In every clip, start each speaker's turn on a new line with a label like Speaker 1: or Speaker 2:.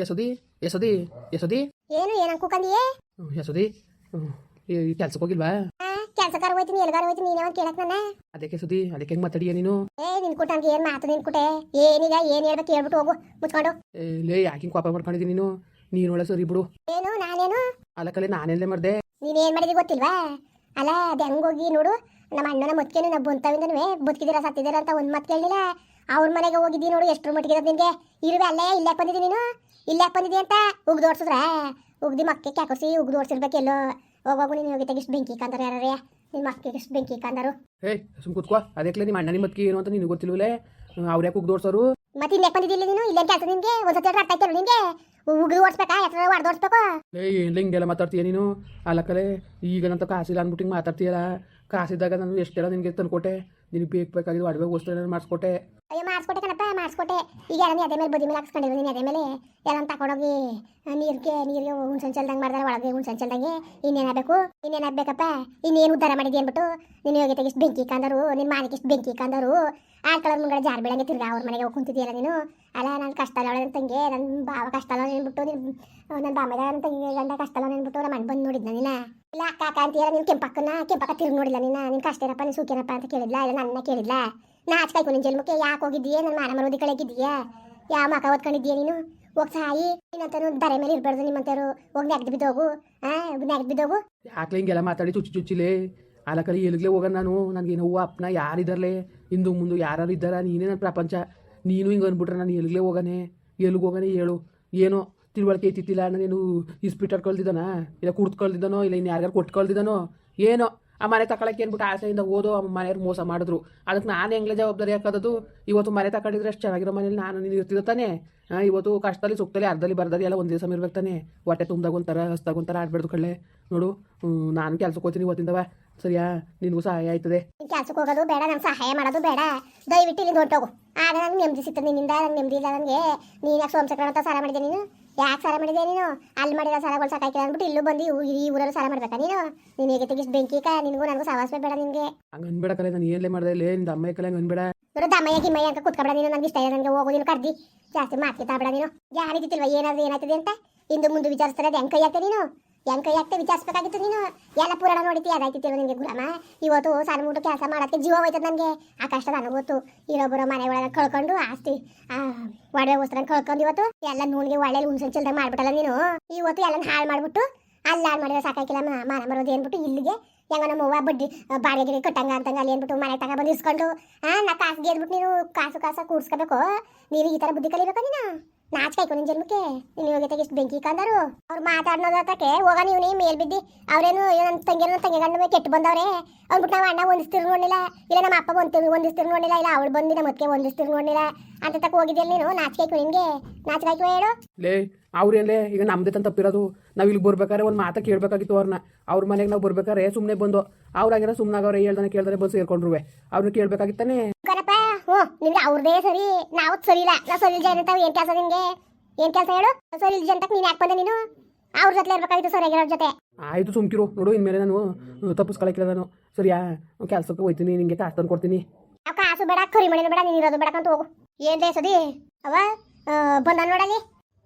Speaker 1: ಯಸೋದಿ ಯಸೋದಿ ಯಸೋದಿ
Speaker 2: ಏನು ಏನ್ ಅನ್ಕೋಕಂದಿಯೇ
Speaker 1: ಯಸೋದಿ ಈ ಕೆಲ್ಸಕ್ಕೆ ಹೋಗಿಲ್ವಾ?
Speaker 2: ಕೆಲ್ಸಕಾರ ಹೋಯ್ತೀನಿ ಎಲ್ಗಾರ ಹೋಯ್ತೀನಿ ನೀನೇ ಒಂದು ಕೇಳಕ್ ನನ್ನ?
Speaker 1: ಅದಕ್ಕೆ ಸುದಿ ಅದಕ್ಕೆ ಹೆಂಗ್ ಮಾತಾಡಿಯ ನೀನು?
Speaker 2: ಏ ನಿನ್ ಕುಟ್ಟಂಕ ಏನ್ ಮಾತು ನಿನ್ಕುಟೆ ಏನೀಗ ಏನ್ ಹೇಳ್ಬೇಕು ಹೇಳ್ಬಿಟ್ಟು ಹೋಗು ಮುಚ್ಕೊಂಡು.
Speaker 1: ಲೇ ಯಾಕೆ ಕೋಪ ಮಾಡ್ಕೊಂಡಿದ್ದೀನಿ ನೀನು? ನೀನು ಒಳ್ಳೆ ಸರಿ ಬಿಡು.
Speaker 2: ಏನು ನಾನೇನು?
Speaker 1: ಅಲ್ಲಕಲೆ ನಾನೆಲ್ಲೇ ಮಾಡ್ದೆ.
Speaker 2: ನೀನ್ ಏನ್ ಮಾಡಿದಿ ಗೊತ್ತಿಲ್ವಾ? ಅಲ್ಲ ಅದ ಹೆಂಗ್ ಹೋಗಿ ನೋಡು. ನಮ್ಮ ಅಣ್ಣನ ಮತ್ಕೇನು ನಾ ಬಂತವಿಂದನು ಬದುಕಿದಿರ ಸತ್ತಿದಿರ ಅಂತ ಒಂದ್ ಮಾತು ಹೇಳಲಿಲ್ಲ ಅವ್ರ ಮನೆಗೆ ಹೋಗಿದ್ದಿ ನೋಡು ಎಷ್ಟು ಮಟ್ಟಿಗೆ ಅದ ನಿನ್ಗೆ? ಇರುವೆ ಅಲ್ಲೇ ಇಲ್ಲೇ ಬಂದಿದ್ದಿ ನೀನು? ಇಲ್ಲೇ ಬಂದಿದೆ ಅಂತ? ಉಗ್ದೋಡ್ಸಿದ್ರ ಉಗ್ದಿ ಕ್ಯಾಕೋಸಿ ಉಗ್ದು ಉಗ್ದೋಡ್ಸಿರ್ಬೇಕೆಲ್ಲೋ ಹೋಗೋಗು ನೀನು ಹೋಗಿ ತೆಗಿಸ್ ಬೆಂಕಿ ಕಂದಾರ ಯಾರೇ ನಿನ್ ಮಕ್ಕಿಗೆ ಬೆಂಕಿ ಕಂದರು.
Speaker 1: ಹೇ ಸುಮ್ ಕೂತ್ಕೋ. ಅದಕ್ಕೆ ನಿಮ್ಮ ಅಣ್ಣ ನಿಮ್ಮ ಏನು ಅಂತ ನಿನಗೆ ಗೊತ್ತಿಲ್ವಲೇ? ಅವ್ರು ಯಾಕೆ ಉಗ್ದೋಡ್ಸೋರು
Speaker 2: ಮತ್ತೆ ಇಲ್ಲೇ ಬಂದಿದ್ದಿಲ್ಲ ನೀನು? ಇಲ್ಲೇ ಕೆಲಸ ನಿನ್ಗೆ? ಒಂದ್ಸತಿ ಅರ್ಥ ಆಯ್ತಲ್ಲ ನಿನಗೆ? ಉಗ್ದು ಓಡಿಸ್ಬೇಕಾ? ಎತ್ತರ ಹೊಡೆದೋಡ್ಸ್ಬೇಕು
Speaker 1: ಏ ಏನ್ಲ ಹಿಂಗೆಲ್ಲ ಮಾತಾಡ್ತೀಯ ನೀನು? ಅಲ್ಲಕಲೆ ಈಗ ನಂತ ಕಾಸಿಲ್ಲ ಅಂದ್ಬಿಟ್ಟು ಹಿಂಗೆ ಮಾತಾಡ್ತೀಯಲ್ಲ? ಕಾಸಿದ್ದಾಗ ನಾನು ಎಷ್ಟೆಲ್ಲ ನಿನಗೆ ತಂದ್ಕೊಟ್ಟೆ? ನಿನಗೆ ಬೇಕು ಬೇಕಾಗಿದ್ದು ಅಡುಗೆ ವಸ್ತು ಏನಾದ್ರು ಮಾಡಿಸ್ಕೊಟ್ಟೆ.
Speaker 2: ಅಯ್ಯೋ, ಮಾಡಿಸ್ಕೊಟ್ಟೆ ಕಣಪ್ಪ, ಮಾಡಿಸ್ಕೊಟ್ಟೆ. ಈಗ ಎಲ್ಲ ಅದೇ ಮೇಲೆ ಬದಿ ಮೇಲೆ ಹಾಕ್ಸ್ಕೊಂಡಿದ್ದೀನಿ ಅದೇ ಮೇಲೆ? ಎಲ್ಲ ತಗೊಂಡೋಗಿ ನೀರಿಗೆ ನೀರಿಗೆ ಹುಣ್ಸನ್ ಚೆಲ್ದಂಗೆ ಮಾಡಿದ್ರೆ, ಒಳಗೆ ಹುಣ್ಸನ್ ಚೆಲ್ದಂಗೆ. ಇನ್ನೇನಾಗಬೇಕು ಇನ್ನೇನಾಗಬೇಕಪ್ಪ ಇನ್ನೇನು ಉದ್ಧಾರ ಮಾಡಿದ್ದೆ ಅಂದ್ಬಿಟ್ಟು? ನೀನು ಹೋಗಿ ಇಷ್ಟು ಬೆಂಕಿ ಕಂದರು ನಿನ್ನ ಮಾನಿಗೆ ಇಷ್ಟು ಬೆಂಕಿ ಕಂದರು ಆಳ್ಕಳ ಮುಂಗಡೆ ಜಾರ್ ಬೀಳಂಗೆ ತಿರ್ಗಾ ಅವ್ರ ಮನೆಗೆ ಹೋಗಿ ಕುಂತಿದ್ದೀಯಲ್ಲ ನೀನು? ಅಲ್ಲ ನನ್ನ ಕಷ್ಟ ಅಲ್ಲ ನನ್ನ ತಂಗಿ ನನ್ನ ಬಾವ ಕಷ್ಟ ಅಲ್ಲ ಅಂದ್ಬಿಟ್ಟು ನಿನ್ನ ನನ್ನ ಬಾಮದ ನನ್ನ ತಂಗಿ ಗಂಡ ಕಷ್ಟ ಅಲ್ಲ ಅಂದ್ಬಿಟ್ಟು ನಮ್ಮ ಮನೆ ಬಂದು ನೋಡಿದ್ನ ನೀನ? ಇಲ್ಲ, ಅಕ್ಕ ಅಕ್ಕ ಹೇಳ ನೀನು ಕೆಂಪಕ್ಕನ, ಕೆಂಪಕ್ಕ ತಿರ್ಗಿ ನೋಡಿಲ್ಲ ನೀನು. ನಿನ್ನ ಕಷ್ಟೇನಪ್ಪ ನೀನು ಸುಖೇನಪ್ಪ ಅಂತ ಕೇಳಿದ್ಲ? ಇಲ್ಲ ನನ್ನ ಕೇಳಿದ್ಲ. ನಾ ಕಾಯ್ಕೊಂಡು ನಿನ್ ಜನ್ಮಕ್ಕೆ ಯಾಕೆ ಹೋಗಿದ್ದೀಯಾ? ನನ್ನ ಮಾನ ಮರೋದಿ ಕಳೆಗಿದ್ದೀಯಾ ಯಾವ ಮಕ ಓದ್ಕೊಂಡಿದ್ದೀಯ ನೀನು? ಹೋಗ್ ಸಾಯಿ ನೀನಂತನು ದರೆ ಮೇಲೆ ಇರ್ಬಾರ್ದು ನಿಮ್ಮಂತರು ಹೋಗಿ ನೆಗ್ದು ಬಿದ್ದೋಗು ನೆಗ್ದು ಬಿದ್ದೋಗು
Speaker 1: ಹಿಂಗೆಲ್ಲ ಮಾತಾಡಿ ಚುಚ್ಚಿ ಚುಚ್ಚಿಲೆ? ಅಲ್ಲಕಲೆ ಎಲ್ಲಿಗ್ಲೇ ಹೋಗೋಣ ನಾನು? ನನಗೆ ನೋವು ಅಪ್ಪನ ಯಾರಿದ್ದಾರಲೆ ಹಿಂದು ಮುಂದೆ ಯಾರು ಇದ್ದಾರ? ನೀನೇ ನನ್ನ ಪ್ರಪಂಚ. ನೀನು ಹಿಂಗೆ ಅಂದ್ಬಿಟ್ರೆ ನಾನು ಎಲ್ಲಿಗ್ಲೇ ಹೋಗಾನೆ? ಎಲ್ಲಿಗೆ ಹೋಗಾನೆ ಹೇಳು. ಏನೋ ತಿಳುವಳಿಕೆ ಐತಿತ್ತಿಲ್ಲ ನೀನು ಇಸ್ಪಿಟರ್ ಕಳ್ದಿದ್ದಾನ? ಇಲ್ಲ ಕುಡ್ತ್ಕೊಳ್ದಿದ್ದಾನೋ ಇಲ್ಲ ಇನ್ನು ಯಾರ್ಯಾರು ಕೊಟ್ಟು ಕಳ್ದಿದ್ದಾನೋ? ಏನೋ? ಆ ಮನೆ ತಗೊಳಕ್ಕೆ ಏನ್ಬಿಟ್ಟು ಆಸೆಯಿಂದ ಓದೋ ಆ ಮನೆಯವ್ರು ಮೋಸ ಮಾಡಿದ್ರು. ಅದಕ್ಕೆ ನಾನು ಹೆಂಗ್ಲೇ ಜವಾಬ್ದಾರಿ ಹಾಕೋದು ಇವತ್ತು ಮನೆ ತಗೊಂಡಿದ್ರೆ ಅಷ್ಟು ಚೆನ್ನಾಗಿರೋ ಮನೇಲಿ ನಾನು ನೀನು ಇರ್ತಿದ್ದ ತಾನೆ? ಇವತ್ತು ಕಷ್ಟದಲ್ಲಿ, ಸುಖದಲ್ಲಿ, ಅರ್ಧದಲ್ಲಿ ಬರ್ದಲ್ಲಿ ಎಲ್ಲ ಒಂದೇ ಸಮಯ ಇರ್ಬೇಕು ತಾನೆ? ಹೊಟ್ಟೆ ತುಂಬ್ದಾಗ ಒಂಥರ, ಹಸ್ದಾಗ ಒಂಥರ ಕಳ್ಳೆ. ನೋಡು ನಾನು ಕೆಲ್ಸಕ್ಕೆ ಹೋಗ್ತೀನಿ ಇವತ್ತಿಂದವ ಸರಿಯಾ? ನಿನಗೂ ಸಹಾಯ ಆಯ್ತದೆ.
Speaker 2: ಕೆಲ್ಸಕ್ಕೆ ಹೋಗೋದು ಬೇಡ, ನಂಗೆ ಸಹಾಯ ಮಾಡೋದು ಬೇಡ. ದಯವಿಟ್ಟು ಇಲ್ಲಿ ಹೊರಟೋಗು. ಆಗ ನಂಗೆ ನೆಮ್ಮದಿ ಸಿಗ್ತದೆ ನಿನ್ನಿಂದ, ನಂಗೆ ನೆಮ್ಮದಿ ಇಲ್ಲ ನನಗೆ ನೀನು ಯಾಕೆ ಸೋಮಸಕ್ರ ಅಂತ ಸಾಲ ಮಾಡಿದೆ ನೀನು? ಯಾಕೆ ಸಾಲ ಮಾಡಿದೆ ನೀನು? ಅಲ್ಲಿ ಮಾಡಿದ ಸಾಲಗಳು ಸಾಕಾಯ್ತು ಅಂದ್ಬಿಟ್ಟು ಇಲ್ಲೂ ಬಂದು ಈ ಊರಲ್ಲಿ ಸಾಲ ಮಾಡ್ಬೇಕಾ ನೀನು? ನೀನು ಹೇಗೆ ತೆಗಿಸ್ ಬೆಂಕಿ ಕಾ ನಿನಗೂ ನನಗೂ ಸವಾಸ ಬೇಡ ನಿನಗೆ.
Speaker 1: ಹಂಗೆ ಅನ್ಬೇಡ ಕಲೆ ನಾನು ಏನ್ಲೇ ಮಾಡ್ದೆ ಇಲ್ಲೇ ನಿಂದ ಅಮ್ಮ ಕಲೆ ಹಂಗೆ ಅನ್ಬೇಡ.
Speaker 2: ಅಮ್ಮ ದಮ್ಮಯ್ಯ ಗಿಮ್ಮಯ್ಯ ಅಂತ ಕುತ್ಕೊಬೇಡ ನೀನು ನನಗೆ ಇಷ್ಟ ಇಲ್ಲ ನನಗೆ ಹೋಗು ನೀನು ಕರ್ದಿ. ಜಾಸ್ತಿ ಮಾತ್ಕಿತಾಬೇಡ ನೀನು. ಯಾರಿಗಿತ್ತಿಲ್ವ ಏನಾದ್ರು ಏನಾಗ್ತದೆ ಅಂತ? ಇಂದು ಮುಂದೆ ವಿಚಾರಿಸ್ತಾರೆ ಅದು ಹೆಂಗೆ ಕೈ ನೀನು. ಹೆಂಗ್ ಕೈ ಹಾಕ್ತೆ ವಿಚಾರಿಸ್ಬೇಕಾಗಿತ್ತು ನೀನು. ಎಲ್ಲ ಪುರಾಣ ನೋಡಿತಿ ಅದಾಯ್ತಿತ್ತಿಲ್ವ ನಿಮಗೆ ಗುಲಾಮ. ಇವತ್ತು ಸಣ್ಣ ಮೂಟು ಕೆಲಸ ಮಾಡೋಕ್ಕೆ ಜೀವ ಹೋಯ್ತದ ನನಗೆ. ಆ ಕಷ್ಟ ನನಗೆ ಗೊತ್ತು ಇರೊಬ್ಬರು ಮನೆ ಒಳಗೆ ಕಳ್ಕೊಂಡು ಆಸ್ತಿ ಒಡವೆ ವಸ್ತ್ರ ಕಳ್ಕೊಂಡು ಇವತ್ತು ಎಲ್ಲ ನೂನಿಗೆ ಒಳ್ಳೆ ಹುಣ್ಸನ್ ಚಲ್ದಾಗ ಮಾಡ್ಬಿಟ್ಟಲ್ಲ ನೀನು. ಇವತ್ತು ಎಲ್ಲ ಹಾಳು ಮಾಡ್ಬಿಟ್ಟು ಅಲ್ಲಿ ಹಾಳು ಮಾಡಿದ್ರೆ ಸಾಕಾಗಿಲ್ಲ ಮನೆ ಮರೋದು ಏನ್ಬಿಟ್ಟು ಇಲ್ಲಿಗೆ ಹೆಂಗ ನಮ್ಮ ಬಡ್ಡಿ ಬಾಡಿಗೆ ಕಟ್ಟಂಗ ಅಂತಂಗ ಅಲ್ಲಿ ಏನ್ಬಿಟ್ಟು ಮನೆ ತಗ ಬಂದು ಇಸ್ಕೊಂಡು ಆ, ನಾ ಕಾಸು ನೀನು ಕಾಸು ಕಾಸು ಕೂಡ್ಸ್ಕೋಬೇಕು ನೀನು ಈ ತರ ಬುದ್ಧಿ ಕಲಿಬೇಕು ನೀನು? ನಾಚ್ಕಾಯ್ತು ನಿನ್ ಜನ್ಮಕ್ಕೆ. ನೀನು ಹೋಗಿ ಎಷ್ಟು ಬೆಂಕಿ ಕಂದರು ಅವ್ರು ಮಾತಾಡ್ನೋದಕ್ಕೆ ಹೋಗ ನೀವು ಮೇಲ್ ಬಿದ್ದಿ. ಅವ್ರೇನು ನನ್ನ ತಂಗಿ ನನ್ನ ತಂಗಿ ಗಂಡ ಕೆಟ್ಟು ಬಂದವ್ರೆ. ಅಂದ್ಬಿಟ್ಟು ನಾವು ಅಣ್ಣ ಒಂದಿಸ್ತಿರ್ ನೋಡಿಲ್ಲ ಇಲ್ಲ ನಮ್ಮ ಅಪ್ಪ ಒಂದು ಒಂದಿಸ್ತಿರ್ ನೋಡಿಲ್ಲ ಇಲ್ಲ ಅವಳು ಬಂದು ನಮ್ಮ ಅದಕ್ಕೆ ಒಂದಿಸ್ತಿರ್ ನೋಡಿಲ್ಲ ಅಂತ ತಕ್ಕ ಹೋಗಿದ್ಯಲ್ಲ ನೀನು? ನಾಚಿಕಾಯ್ತು ನಿನ್ಗೆ? ನಾಚಿಕಾಯ್ತು ಹೇಳು.
Speaker 1: ಲೇ, ಅವ್ರೇನ್ಲೇ, ಈಗ ನಮ್ದೇ ತಂದು ತಪ್ಪಿರೋದು. ನಾವು ಇಲ್ಲಿ ಬರ್ಬೇಕಾದ್ರೆ ಒಂದು ಮಾತಾ ಕೇಳಬೇಕಾಗಿತ್ತು ಅವ್ರನ್ನ ಅವ್ರ ಮನೆಗೆ ನಾವು ಬರ್ಬೇಕಾದ್ರೆ ಸುಮ್ಮನೆ ಬಂದು. ಅವ್ರಾಗಿರೋ ಸುಮ್ಮನಾಗವ್ರೆ ಹೇಳ್ದಾನೆ ಕೇಳ್ದಾನೆ ಬಂದು ಸೇರ್ಕೊಂಡ್ರುವೆ. ಅವ್ರನ್ನ ಕೇಳಬೇಕಾಗಿತ್ತಾನೆ?
Speaker 2: ನಿಮ್ಗೆ ಅವ್ರದೇ ಸರಿ ನಾವು ಸರಿ ಇಲ್ಲ. ನಾವು ಸರಿ ಇಲ್ಜ ಅಂತ ಏನು ಕೆಲಸ ನಿಮ್ಗೆ? ಏನ್ ಕೆಲಸ ಹೇಳು? ಸರಿ ಇಲ್ಜ ಅಂತ ನೀನು ಯಾಕೆ ಬಂದೆ ನೀನು? ಅವ್ರ ಜೊತೆ ಇರ್ಬೇಕಾಗಿತ್ತು ಸರಿಯಾಗಿರೋರ್ ಜೊತೆ.
Speaker 1: ಆಯಿತು ಸುಮ್ಕಿರು. ನೋಡು ಇನ್ಮೇಲೆ ನಾನು ತಪ್ಪಿಸ್ಕೊಳಕ್ಕಿಲ್ಲ ನಾನು. ಸರಿಯಾ? ಕೆಲಸಕ್ಕೆ ಹೋಯ್ತೀನಿ ನಿಂಗೆ ಕಾಸು ತಂದು ಕೊಡ್ತೀನಿ.
Speaker 2: ಆ ಕಾಸು ಬೇಡ ಕರಿ ಮಣಿನೂ ಬೇಡ ನೀನು ಇರೋದು ಬೇಡ ಅಂತ ಹೋಗು. ಏನ್ ಸದಿ? ಅವ ಬಂದ ನೋಡಲ್ಲಿ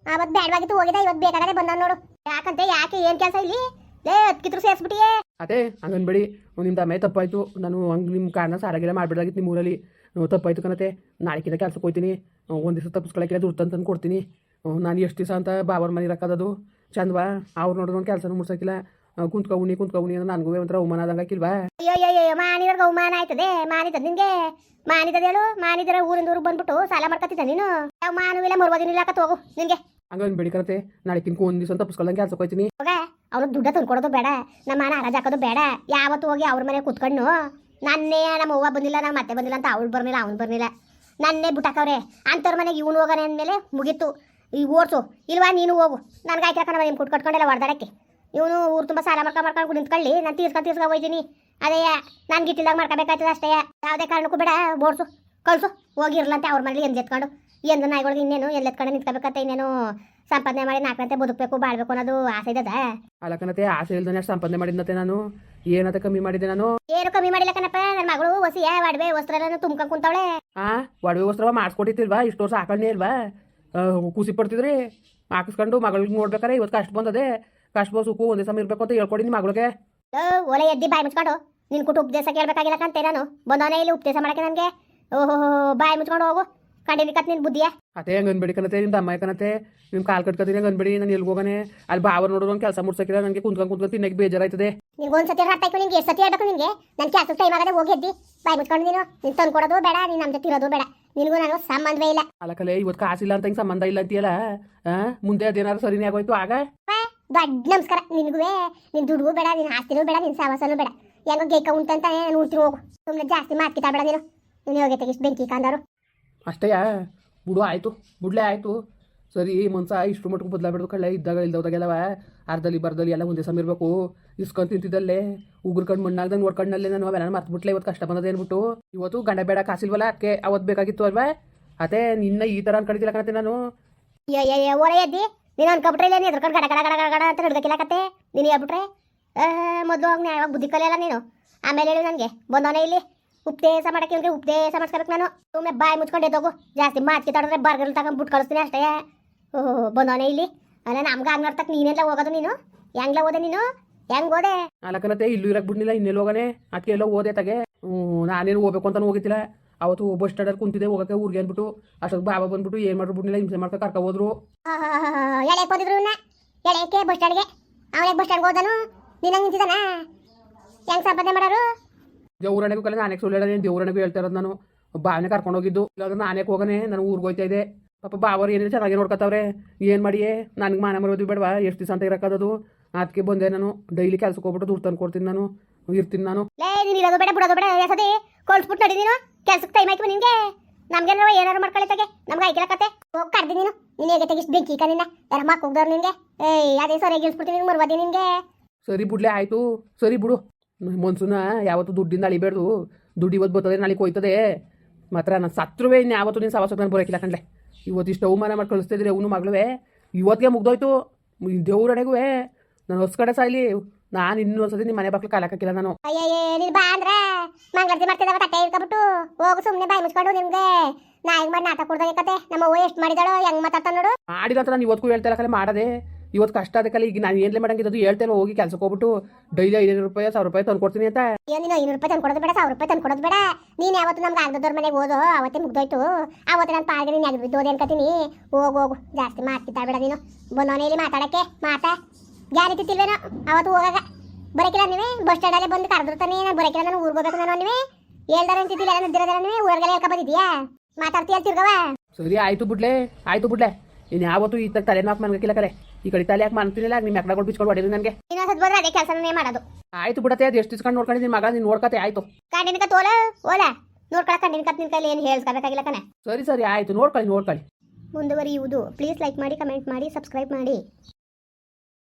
Speaker 2: ಅವತ್ತು ಬೇಡವಾಗಿತ್ತು ಹೋಗಿದ ಇವತ್ತು ಬೇಕಾಗದೆ ಬಂದ ನೋಡು. ಯಾಕಂತೆ ಯಾಕೆ ಏನ್ ಕೆಲಸ ಇಲ್ಲಿ? ಲೇ ಹತ್ಕಿದ್ರು ಸೇರಿಸ್ಬಿಟ್ಟಿಯೇ.
Speaker 1: ಅದೇ ಹಂಗನ್ಬೇಡಿ. ನಿಮ್ದು ಅಮ್ಮ ತಪ್ಪಾಯ್ತು. ನಾನು ಹಂಗೆ ನಿಮ್ಮ ಕಾರಣ ಸಾರಾಗಿಲ್ಲ ಮಾಡ್ಬಿಡಾಗಿತ್ತು ನಿಮ್ಮ ಊರಲ್ಲಿ ತಪ್ಪಾಯ್ತು ಕಣತೆ. ನಾಳೆಕಿಂತ ಕೆಲ್ಸಕ್ಕೆ ಹೋಯ್ತೀನಿ. ಒಂದು ದಿವಸ ತಪ್ಪಿಸ್ಕೊಳಕ್ಕಿಲ್ಲ ದುಡ್ಡು ತಂದು ಕೊಡ್ತೀನಿ ನಾನು ಎಷ್ಟು ದಿವಸ ಅಂತ ಬಾಬರ್ ಮನೆ ರಕ್ಕದದು ಚಂದವಾ ಅವ್ರು ನೋಡಿದ್ರು ಕೆಲಸನೂ ಮುಡ್ಸಕ್ಕಿಲ್ಲ. ಕುಂತ್ಕೊ ಉಣ್ಣಿ ಕುಂತ್ಕೊ ಉಣ್ಣಿ ಅಂದ್ರೆ ನನಗೂ ಒಂಥರ ಅವಮಾನ ಆದಂಗಿಲ್ವಾ
Speaker 2: ಅಯ್ಯೋ ಮಾನಿದರ್ಗೆ ಅವಮಾನ ಆಯ್ತದೆ ಮಾನಿತದ ನಿಂಗೆ? ಮಾನಿತದ ಹೇಳು ಮಾನಿದರ ಊರಿಂದ ಊರಿಗೆ ಬಂದ್ಬಿಟ್ಟು ಸಾಲ ಮಾಡ್ಕೊತಿದ್ದ ನೀನು? ಯಾವ ಮಾನವಿಲ್ಲ ಮರುವದಿನಿಲ್ಲ ಕತ್ ಹೋಗು ಬೇಡಿ
Speaker 1: ಕರತೆ ನಾಳೆ ನಾಳೆಕಿಂತ ಒಂದು ದಿವಸ ತಪ್ಪಿಸ್ಕೊಳ್ಳಂಗೆ ಕೆಲ್ಸಕ್ಕೆ ಹೋಯ್ತೀನಿ.
Speaker 2: ಅವ್ರ ಅವ್ರು ದುಡ್ಡ ತಂದ್ಕೊಡೋದು ಬೇಡ ನಮ್ಮ ಮಾನ ಹರಾಜ್ ಹಾಕೋದು ಬೇಡ. ಯಾವತ್ತು ಹೋಗಿ ಅವ್ರ ಮನೆ ಕುತ್ಕೊಂಡು ನನ್ನೇ ನಮ್ಮ ಅವ್ವ ಬಂದಿಲ್ಲ, ನಮ್ಮ ಮತ್ತೆ ಬಂದಿಲ್ಲ ಅಂತ ಅವಳು ಬರಲಿಲ್ಲ, ಅವ್ನು ಬರಲಿಲ್ಲ. ನನ್ನೇ ಬಿಟ್ಟಾಕವ್ರೆ. ಅಂಥವ್ರ ಮನೆಗೆ ಇವನು ಹೋಗೋಣ ಅಂದಮೇಲೆ ಮುಗೀತು. ಈಗ ಓಡ್ಸು. ಇಲ್ವಾ, ನೀನು ಹೋಗು. ನನಗೆ ಆಯ್ತು ಯಾಕಂದ್ರೆ ನಿಮ್ಮ ಕುಟ್ ಕಟ್ಕೊಂಡೆಲ್ಲ ಹೊಡೆದಾಡಕ್ಕೆ ಇವನು ಊರು ತುಂಬ ಸಾಲ ಮಾಡ್ಕೊಂಡು ಮಾಡ್ಕೊಂಡು ನಿಂತ್ಕೊಳ್ಳಿ. ನಾನು ತೀರ್ಸ್ಕೊಂಡು ತೀರ್ಸ್ಕೊಂಡು ಹೋಯ್ತೀನಿ. ಅದೇ ನಾನು ಇಟ್ಟಿಲ್ಲ ಮಾಡ್ಕೋಬೇಕಾಯ್ತದ ಅಷ್ಟೇ. ಯಾವುದೇ ಕಾರಣಕ್ಕೂ ಬೇಡ, ಓಡ್ಸು. ಕಳಿಸು. ಹೋಗಿರ್ಲಂತೆ ಅವ್ರ ಮನೇಲಿ ಎಂದು ಎತ್ಕೊಂಡು ಎಂದು ನಾಯಿಗಳಿಗೆ ಇನ್ನೇನು ಎಲ್ಲ ಕಡೆ ನಿಂತ್ಕೋಬೇಕಂತ ಇನ್ನೇನು ಸಂಪಾದನೆ ಮಾಡಿ ನಾಲ್ಕಂತೆ ಬದುಕಬೇಕು ಬಾಳ್ಬೇಕು ಅನ್ನೋದು ಆಸೆ ಇದ್ದದ
Speaker 1: ಅಲ್ಲ ಕಣತೆ ಆಸೆ ಇಲ್ದನೆ ಅಷ್ಟು ಸಂಪಾದನೆ ಮಾಡಿದ್ನತೆ ನಾನು. ಏನಂತ ಕಮ್ಮಿ ಮಾಡಿದೆ ನಾನು?
Speaker 2: ಏನು ಕಮ್ಮಿ ಮಾಡಿಲ್ಲ ಕಣಪ್ಪ ನನ್ನ ಮಗಳು ಹೊಸಿಯ ಒಡವೆ ವಸ್ತ್ರ ತುಂಬ್ಕೊಂಡ್ ಕುಂತವಳೆ.
Speaker 1: ಆ ಒಡವೆ ವಸ್ತ್ರ ಮಾಡಿಸ್ಕೊಟ್ಟಿತ್ತಿಲ್ವಾ ಇಷ್ಟು ವರ್ಷ ಹಾಕೊಂಡೇ ಇಲ್ವಾ ಖುಷಿ ಪಡ್ತಿದ್ರಿ? ಹಾಕಿಸ್ಕೊಂಡು ಮಗಳಿಗೆ ನೋಡ್ಬೇಕಾರೆ ಇವತ್ತು ಕಷ್ಟ ಬಂದದೆ. ಕಷ್ಟ ಬೋ ಸುಖ ಒಂದೇ ಸಮಯ ಇರ್ಬೇಕು ಅಂತ ಹೇಳ್ಕೊಡಿ ನಿಮ್ಮ ಮಗಳಿಗೆ.
Speaker 2: ಒಲೆ ಎದ್ದಿ ಬಾಯಿ ಮುಚ್ಕೊಂಡು. ನಿನ್ ಕುಟ್ಟು ಉಪದೇಶ ಕೇಳ್ಬೇಕಾಗಿಲ್ಲ ಕಂತೆ ನಾನು. ಬಂದವನೇ ಇಲ್ಲಿ ಉಪದೇಶ ಮಾಡಕ್ಕೆ ನನಗೆ. ಓಹೋ ಬಾಯಿ ಮುಚ್ಕೊಂಡು ಹೋಗು. ಕಂಡಿನಿ ಕತ್ ನಿನ್ ಬುದ್ಧಿಯ?
Speaker 1: ಅದೇ ಹಂಗೆ ಅನ್ಬೇಡಿ ಕಣತೆ ನಿಮ್ಮ ಅಮ್ಮ ಕಣತೆ ನಿಮ್ಮ ಕಾಲ್ ಕಟ್ಕೊತೀನಿ ಹಂಗೆ ಅನ್ಬೇಡಿ ನಾನು ಎಲ್ಲಿ ಹೋಗೋನೆ? ಅಲ್ಲಿ ಬಾವ ನೋಡೋದು ಕೆಲಸ ಮುಡ್ಸಕ್ಕಿಲ್ಲ ನನಗೆ ಕುಂತ್ಕೊಂಡು ಕುಂತ್ಕೊಂಡು ತಿನ್ನಕ್ಕೆ ಬೇಜಾರಾಯ್ತದೆ.
Speaker 2: ನಿಂಗೆ ಒಂದು ಸತಿ ಆಯ್ತು ನಿನ್ಗೆ ಎಷ್ಟು ಸತಿ ಹೇಳ್ಬೇಕು ನಿನ್ಗೆ ನನ್ನ ಕೆಲಸ ಟೈಮ್ ಆಗದೆ ಹೋಗಿ ಎದ್ದಿ ಬಾಯಿ ಮುಟ್ಕೊಂಡು ನೀನು. ನಿನ್ ತಂದು ಕೊಡೋದು ಬೇಡ ನೀನು ನಮ್ಮ ಜೊತೆ ಇರೋದು ಬೇಡ. ನಿನಗೂ ನನಗೂ ಸಂಬಂಧವೇ ಇಲ್ಲ.
Speaker 1: ಅಲ್ಲಕಲೆ ಇವತ್ತು ಕಾಸಿಲ್ಲ ಅಂತ ಹಿಂಗೆ ಸಂಬಂಧ ಇಲ್ಲ ಅಂತೀಯಲ್ಲ? ಆ? ಮುಂದೆ ಅದೇನಾದ್ರು ಸರಿನೇ ಆಗೋಯ್ತು ಆಗ?
Speaker 2: ದೊಡ್ಡ ನಮಸ್ಕಾರ. ನಿನಗೂ ನಿನ್ ದುಡ್ಡು ಬೇಡ ನಿನ್ ಆಸ್ತಿನೂ ಬೇಡ ನಿನ್ ಸಾವಾಸನೂ ಬೇಡ. ಹೆಂಗೋ ಗೇಕ ಉಂಟಂತ ನಾನು ಉಳ್ತೀನಿ ಹೋಗು. ಸುಮ್ಮನೆ ಜಾಸ್ತಿ ಮಾತ್ಕಿತಾ ಕಿತಾಬೇಡ ನೀನು. ನೀನು ಹೋಗಿ ತೆಗಿಸ್ ಬೆಂಕಿ ಕಾಂದಾರು.
Speaker 1: ಅಷ್ಟೇಯಾ ಬಿಡು ಆಯಿತು, ಬಿಡ್ಲೇ ಆಯಿತು. ಸರಿ, ಮನ್ಸ, ಇಷ್ಟು ಮಟ್ಟಿಗೆ ಬದಲಾಗ್ಬಿಡ್ದು ಕಳ್ಳೆ, ಇದ್ದಾಗ ಇಲ್ದವ್ದಾಗೆಲ್ಲವ ಅರ್ಧಲಿ ಬರ್ದಲ್ಲಿ ಎಲ್ಲ ಒಂದೇ ಸಮ ಇರಬೇಕು. ಇಸ್ಕೊಂಡು ತಿಂತಿದ್ದಲ್ಲೇ. ಉಗ್ರ ಕಣ್ಣು ಮಣ್ಣಾಗ್ದಂಗೆ ನೋಡ್ಕೊಂಡಲ್ಲೇ ನಾನು ಅವೆಲ್ಲ ಮರ್ತ್ಬಿಟ್ಲೆ ಇವತ್ತು ಕಷ್ಟ ಬಂದದೆ ಅಂದ್ಬಿಟ್ಟು ಇವತ್ತು ಗಂಡ ಬೇಡ, ಕಾಸಿಲ್ವಲ್ಲ ಅದಕ್ಕೆ ಅವತ್ತು ಬೇಕಾಗಿತ್ತು ಅಲ್ವಾ? ಅದೇ ನಿನ್ನ ಈ ಥರ ಅನ್ಕೊಂಡಿದ್ದಿಲ್ಲ ಕಣತೆ ನಾನು.
Speaker 2: ಏ ಓರೆ ಎದ್ದಿ. ನೀನು ಅನ್ಕೊಬಿಟ್ರೆ ಇಲ್ಲ, ನೀನು ಎದ್ರಕೊಂಡು ಗಡ ಗಡ ಗಡ ಗಡ ಗಡ ಅಂತ ಹಿಡ್ದಕ್ಕಿಲ್ಲ ಕತೆ. ನೀನು ಹೇಳ್ಬಿಟ್ರೆ ಮೊದಲು ಹೋಗಿ ಯಾವಾಗ ಬುದ್ಧಿ ಕಲಿಯಲ್ಲ ನೀನು. ಆಮೇಲೆ ಹೇಳು ನನಗೆ. ಬಂದವನೇ ಇಲ್ಲಿ. ಉಪದೇಶ ಮಾಡಕ್ಕೆ ಇವ್ರಿಗೆ ಉಪದೇಶ ಮಾಡಿಸ್ಕೊಬೇಕು ನಾನು. ಸುಮ್ಮನೆ ಬಾಯಿ ಮುಚ್ಕೊಂಡು ಎದ್ದೋಗು. ಜಾಸ್ತಿ ಮಾತು ಕಿತ್ತಾಡಿದ್ರೆ ಬರ್ಗಲ್ ತಗೊಂಡು ಬಿಟ್ಟು ಕಳಿಸ್ತೀನಿ ಅಷ್ಟೇ. ಓಹೋ ಬಂದವನೇ ಇಲ್ಲಿ. ಅಲ್ಲ ನಮ್ಗೆ ಹಂಗೆ ನೋಡ್ತಕ್ಕ ನೀನೆಲ್ಲ ಹೋಗೋದು ನೀನು? ಹೆಂಗ್ಲ ಹೋದೆ ನೀನು? ಹೆಂಗ್ ಓದೆ
Speaker 1: ಅಲ್ಲಕ್ಕನತ್ತೆ ಇಲ್ಲೂ ಇರಕ್ಕೆ ಬಿಡ್ನಿಲ್ಲ ಇನ್ನೆಲ್ಲ ಹೋಗನೆ? ಅದಕ್ಕೆ ಎಲ್ಲ ಓದೆ ತಗೆ. ಹ್ಞೂ ನಾನೇನು ಹೋಗ್ಬೇಕು ಅಂತ ಹೋಗಿದ್ದಿಲ್ಲ ಅವತ್ತು ಬಸ್ ಸ್ಟ್ಯಾಂಡಲ್ಲಿ ಕುಂತಿದ್ದೆ ಹೋಗಕ್ಕೆ ಊರಿಗೆ ಅಂದ್ಬಿಟ್ಟು. ಅಷ್ಟೊತ್ತು ಬಾಬಾ ಬಂದ್ಬಿಟ್ಟು ಏನು ಮಾಡ್ರು ಬಿಡ್ನಿಲ್ಲ ಹಿಂಸೆ ಮಾಡ್ಕೊ ಕರ್ಕೊ ಹೋದ್ರು.
Speaker 2: ಎಳೆಕ್ ಬಂದಿದ್ರು ಎಳೆಕೆ ಬಸ್ ಸ್ಟ್ಯಾಂಡ್ಗೆ ಅವನೇ ಬಸ್ ಸ್ಟ್ಯಾಂಡ್ಗೆ ಹೋದನು? ನೀನು ನಿಂತಿದ್ದಾನ? ಹೆಂಗ್ ಸಂಪಾದನೆ ಮಾಡೋರು?
Speaker 1: ದೇವ್ರಣೆಗೂ ಕಲೆ ನಾನೇ ಸುಳ್ಳು ಹೇಳೋದು ದೇವ್ರಣೆಗೂ ಹೇಳ್ತಾ ಇರೋದು ನಾನು. ಭಾವನೆ ಕರ್ಕೊಂಡು ಹೋಗಿದ್ದು. ಇಲ್ಲಾಂದ್ರೆ ನಾನೇ ಹೋಗನೆ ನಾನು ಊರಿಗೆ ಹೋಯ್ತಾ ಇದೆ ಪಾಪ ಬಾವರು ಏನಿದೆ ಚೆನ್ನಾಗಿ ನೋಡ್ಕೊತಾವ್ರೆ. ಏನು ಮಾಡಿಯೇ? ನನಗೆ ಮಾನ ಮರೋದು ಬೇಡವಾ? ಎಷ್ಟು ದಿವಸ ಅಂತ ಇರೋಕ್ಕದು ಅದಕ್ಕೆ ಬಂದೆ ನಾನು. ಡೈಲಿ ಕೆಲ್ಸಕ್ಕೆ ಹೋಗ್ಬಿಟ್ಟು ದುಡ್ಡು ತಂದು ಕೊಡ್ತೀನಿ ನಾನು. ಇರ್ತೀನಿ ನಾನು.
Speaker 2: ಇರೋದು ಬೇಡ ಬಿಡೋದು ಬೇಡ. ಸತಿ ಕೊಳ್ಸ್ಬಿಟ್ಟು ನಡಿ ನೀನು. ಕೆಲ್ಸಕ್ಕೆ ಟೈಮ್ ಆಯ್ತು ನಿನ್ಗೆ. ನಮ್ಗೆ ಏನಾರು ಮಾಡ್ಕೊಳ್ಳಿ ತೆಗೆ ನಮ್ಗೆ ಆಯ್ಕಿಲ್ಲ ಕತೆ. ಹೋಗಿ ಕರ್ದಿ ನೀನು. ನೀನು ಹೇಗೆ ತೆಗಿಸ್ ಬೆಂಕಿ ಈಗ ನಿನ್ನ ಯಾರ ಮಕ್ಕ ಹೋಗ್ದವ್ರು ನಿನ್ಗೆ? ಏಯ್ ಅದೇ ಸರಿ ಗಿಳಿಸ್ಬಿಡ್ತೀನಿ ಮರ್ವಾದಿ ನಿನ್ಗೆ.
Speaker 1: ಸರಿ ಬಿಡ್ಲೆ ಆಯಿತು. ಸರಿ ಬಿಡು. ಮನ್ಸುನ ಯಾವತ್ತು ದುಡ್ಡಿಂದ ಅಳಿಬೇಡ್ದು. ದುಡ್ಡು ಇವತ್ತು ಬರ್ತದೆ ನಾಳೆ ಹೋಯ್ತದೆ ಮಾತ್ರ ನಾನು ಸತ್ರುವೆ ಇನ್ನು ಯಾವತ್ತು ನೀನು ಸವಾಸ ನಾನು ಬರೋಕಿಲ್ಲ ಕಣ್ಲೆ. ಇವತ್ತು ಇಷ್ಟು ಅವಮಾನ ಮಾಡಿ ಕಳಿಸ್ತಿದ್ರೆ ಅವನು ಮಗಳುವೆ ಇವತ್ತಿಗೆ ಮುಗ್ದೋಯ್ತು. ದೇವ್ರಡೆಗೂ ನಾನು ಹೊಸ ಕಡೆ ಸಾಯ್ಲಿ. ನಾನು ಇನ್ನೊಂದ್ಸತಿ ನಿಮ್ಮ ಮನೆ ಬಾಕ್ಲು ಕಾಲಕ್ಕಿಲ್ಲ ನಾನು.
Speaker 2: ಬಾ ಅಂದ್ರೆ. ಮಂಗಳಾರತಿ ಮಾಡ್ತಿದ್ದಾವ ತಟ್ಟೆ ಇಟ್ಕೊಬಿಟ್ಟು ಹೋಗು ಸುಮ್ಮನೆ ಬಾಯಿ ಮುಚ್ಕೊಂಡು ನಿಮ್ಗೆ. ನಾ ಹೆಂಗ್ ಮಾಡಿ ನಾಟಕ ಕೊಡ್ದಾಗ ಕತೆ. ನಮ್ಮ ಅವ್ವ ಎಷ್ಟು ಮಾಡಿದಾಳೋ ಹೆಂಗ್ ಮಾತಾಡ್ತಾನ ನೋಡು.
Speaker 1: ಮಾಡಿಲ್ಲ ಅಂತ ನಾನು ಇವತ್ತಿಗೂ ಹೇಳ್ತಾ ಇಲ್ಲ ಕಲೆ ಮಾಡದೆ. ಇವತ್ತು ಕಷ್ಟ ಅದಕ್ಕಲ್ಲ ಈಗ ನಾನು ಏನ್ಲೇ ಮಾಡಂಗಿದ್ದು ಹೇಳ್ತೇನೆ ಹೋಗಿ ಕೆಲಸಕ್ಕೆ ಹೋಗ್ಬಿಟ್ಟು ಡೈಲಿ ಐನೂರು ರೂಪಾಯಿ ಸಾವಿರ ರೂಪಾಯಿ ತಂದು ಕೊಡ್ತೀನಿ ಅಂತ.
Speaker 2: ಏನಿನ ನೀನು ಐನೂರು ರೂಪಾಯಿ ತಂದು ಕೊಡೋದು ಬೇಡ ಸಾವಿರ ರೂಪಾಯಿ ತಂದು ಕೊಡೋದು ಬೇಡ. ನೀನು ಯಾವತ್ತು ನಮ್ಗೆ ಆಗದವ್ರ ಮನೆಗೆ ಓದೋ ಅವತ್ತೇ ಮುಗ್ದೋಯ್ತು. ಅವತ್ತು ನಾನು ಪಾಲ್ಗೆ ನೀನು ಆಗಿದ್ದು ಓದಿ ಅನ್ಕತೀನಿ. ಹೋಗು ಹೋಗು ಜಾಸ್ತಿ ಮಾತಾಡ್ಬೇಡ ನೀನು. ಬಂದವನೇ ಇಲ್ಲಿ ಮಾತಾಡೋಕ್ಕೆ ಮಾತಾ. ಗ್ಯಾರಂಟಿ ತಿಲ್ವೇನೋ ಅವತ್ತು ಹೋಗಾಗ. ಬರಕಿಲ್ಲ ನೀವೇ? ಬಸ್ ಸ್ಟ್ಯಾಂಡಲ್ಲೇ ಬಂದು ಕರೆದಿರ್ತಾನೆ ನಾನು ಬರಕಿಲ್ಲ ನಾನು ಊರಿಗೆ ಹೋಗ್ಬೇಕು ನಾನು ನೀವೇ? ಹೇಳ್ದಾರ ಅಂತಿದ್ದಿಲ್ಲ ನದ್ದಿರೋದಾರ ನೀವೇ? ಊರಿಗೆಲ್ಲ ಹೇಳ್ಕೊ ಬಂದಿದ್ಯಾ ಮಾತಾಡ್ತೀಯ ತಿರ್ಗವ?
Speaker 1: ಸರಿ ಆಯ್ತು ಬಿಡ್ಲೆ ಆಯ್ತು ಬಿಡ್ಲೆ. ಇನ್ನು ಯಾವತ್ತು ಈ ತಲೆ ನಾಲ್ಕು ಮನ್ಗಿಲ್ಲ ಕಲೆ ಈ ಕಡೆ ತಲೆ ಯಾಕೆ ಮಾಡ್ತೀನಿಲ್ಲ ನಿಮ್ಮ ಎಕ್ಕಡಗಳು ಬಿಚ್ಕೊಂಡು ಹೊಡೀರಿ ನನಗೆ.
Speaker 2: ಇನ್ನೊಂದ್ಸತ್ ಬಂದ್ರೆ ಅದೇ ಕೆಲಸನೇ ಮಾಡೋದು.
Speaker 1: ಆಯ್ತು ಬಿಡತ್ತೆ ಅದು ಎಷ್ಟು ಇಸ್ಕೊಂಡು ನೋಡ್ಕೊಂಡು ನಿನ್ನ ಮಗ ನೀನು ನೋಡ್ಕತೆ ಆಯ್ತು.
Speaker 2: ಕಂಡಿನ ಕತ್ ಓಲ ಓಲ ನೋಡ್ಕೊಳ ಕಂಡಿನ ಕತ್ ನಿನ್ ಕೈಲಿ ಏನು ಹೇಳ್ಸ್ಕೊಬೇಕಾಗಿಲ್ಲ ಕಣೆ.
Speaker 1: ಸರಿ ಸರಿ ಆಯ್ತು. ನೋಡ್ಕೊಳ್ಳಿ ನೋಡ್ಕೊಳ್ಳಿ.
Speaker 2: ಮುಂದುವರಿಯುವುದು. ಪ್ಲೀಸ್ ಲೈಕ್ ಮಾಡಿ ಕಮೆಂಟ್ ಮಾಡಿ ಸಬ್ಸ್ಕ್ರೈಬ್ ಮಾಡಿ.